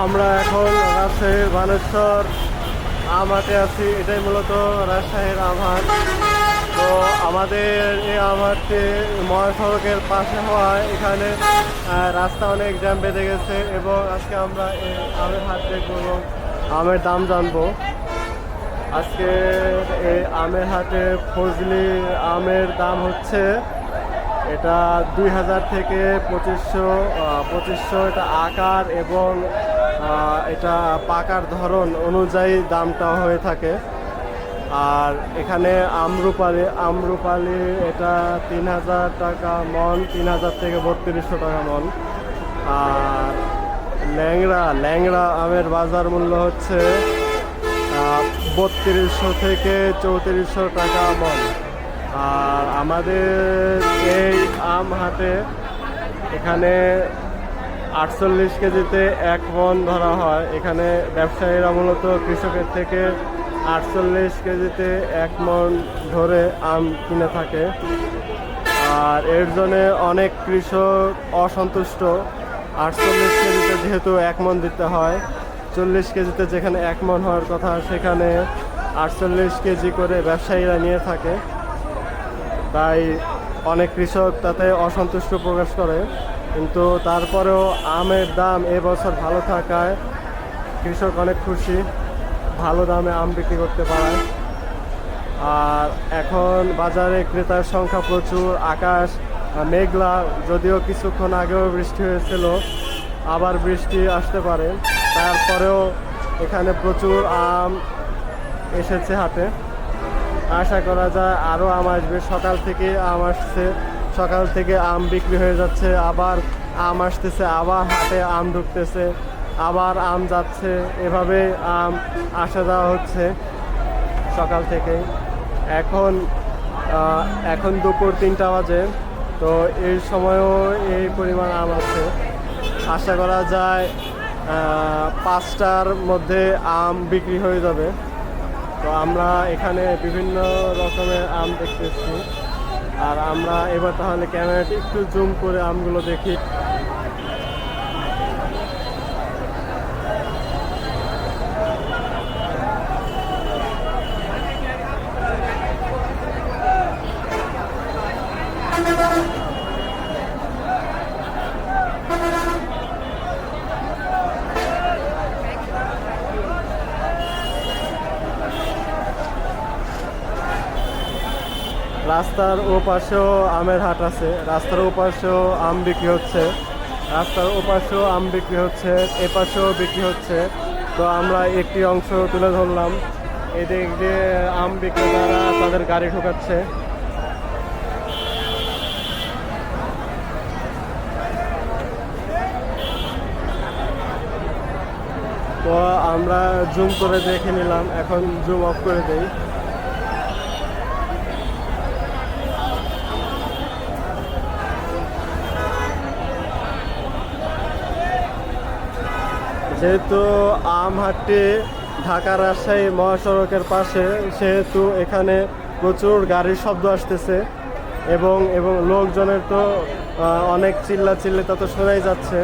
আমরা এখন রাজশাহীর বানেশ্বর আম হাটে আছি। এটাই মূলত রাজশাহীর আম তো আমাদের এই আম হাটটি মহাসড়কের পাশে হওয়ায় এখানে রাস্তা অনেক জ্যাম বেঁধে গেছে এবং আজকে আমরা এই আমের হাট দেখব এবং আমের দাম জানব। আজকে এই আমের হাটে ফজলি আমের দাম হচ্ছে এটা দুই হাজার থেকে পঁচিশশো পঁচিশশো এটা আকার এবং এটা পাকার ধরন অনুযায়ী দামটা হয়ে থাকে। আর এখানে আমরুপালি আমরুপালি এটা তিন হাজার টাকা মন, তিন হাজার থেকে বত্রিশশো টাকা মন। আর ল্যাংড়া ল্যাংড়া আমের বাজার মূল্য হচ্ছে বত্রিশশো থেকে চৌত্রিশশো টাকা মন। আর আমাদের এই আম হাতে এখানে আটচল্লিশ কেজিতে এক মন ধরা হয়। এখানে ব্যবসায়ীরা মূলত কৃষকের থেকে আটচল্লিশ কেজিতে এক মন ধরে আম কিনে থাকে। আর এর জন্য অনেক কৃষক অসন্তুষ্ট। আটচল্লিশ কেজিতে যেহেতু এক মন দিতে হয়, চল্লিশ কেজিতে যেখানে এক মন হওয়ার কথা, সেখানে আটচল্লিশ কেজি করে ব্যবসায়ীরা নিয়ে থাকে। তাই অনেক কৃষক তাতে অসন্তুষ্ট প্রকাশ করে। কিন্তু তারপরেও আমের দাম এবছর ভালো থাকায় কৃষক অনেক খুশি, ভালো দামে আম বিক্রি করতে পারায়। আর এখন বাজারে ক্রেতার সংখ্যা প্রচুর, আকাশ মেঘলা, যদিও কিছুক্ষণ আগেও বৃষ্টি হয়েছিল, আবার বৃষ্টি আসতে পারে। তারপরেও এখানে প্রচুর আম এসেছে হাটে আশা করা যায় আরও আম আসবে। সকাল থেকে আম আসছে। সকাল থেকে আম বিক্রি হয়ে যাচ্ছে। আবার আম আসতেছে, আবার হাটে আম ঢুকতেছে, আবার আম যাচ্ছে। এভাবে আম আসা যাওয়া হচ্ছে সকাল থেকে। এখন এখন দুপুর তিনটা বাজে। তো এই সময়ও এই পরিমাণ আম আছে। আশা করা যায় পাঁচটার মধ্যে আম বিক্রি হয়ে যাবে। তো আমরা এখানে বিভিন্ন রকমের আম দেখতেছি। আর আমরা এবার তাহলে ক্যামেরাটি একটু জুম করে আমগুলো দেখি। রাস্তার ওপাশেও পাশেও আমের হাট আছে, রাস্তার ওপাশেও আম বিক্রি হচ্ছে, রাস্তার ওপাশেও আম বিক্রি হচ্ছে, এপাশেও বিক্রি হচ্ছে। তো আমরা একটি অংশ তুলে ধরলাম, এদিক দিয়ে আম বিক্রেতারা তাদের গাড়ি ঢোকাচ্ছে। তো আমরা জুম করে দেখে নিলাম, এখন জুম অফ করে দেই। যেহেতু আমহাটটি ঢাকা রাজশাহী মহাসড়কের পাশে, সেহেতু এখানে প্রচুর গাড়ির শব্দ আসতেছে এবং এবং লোকজনের তো অনেক চিল্লা চিল্লি তো শোনাই যাচ্ছে।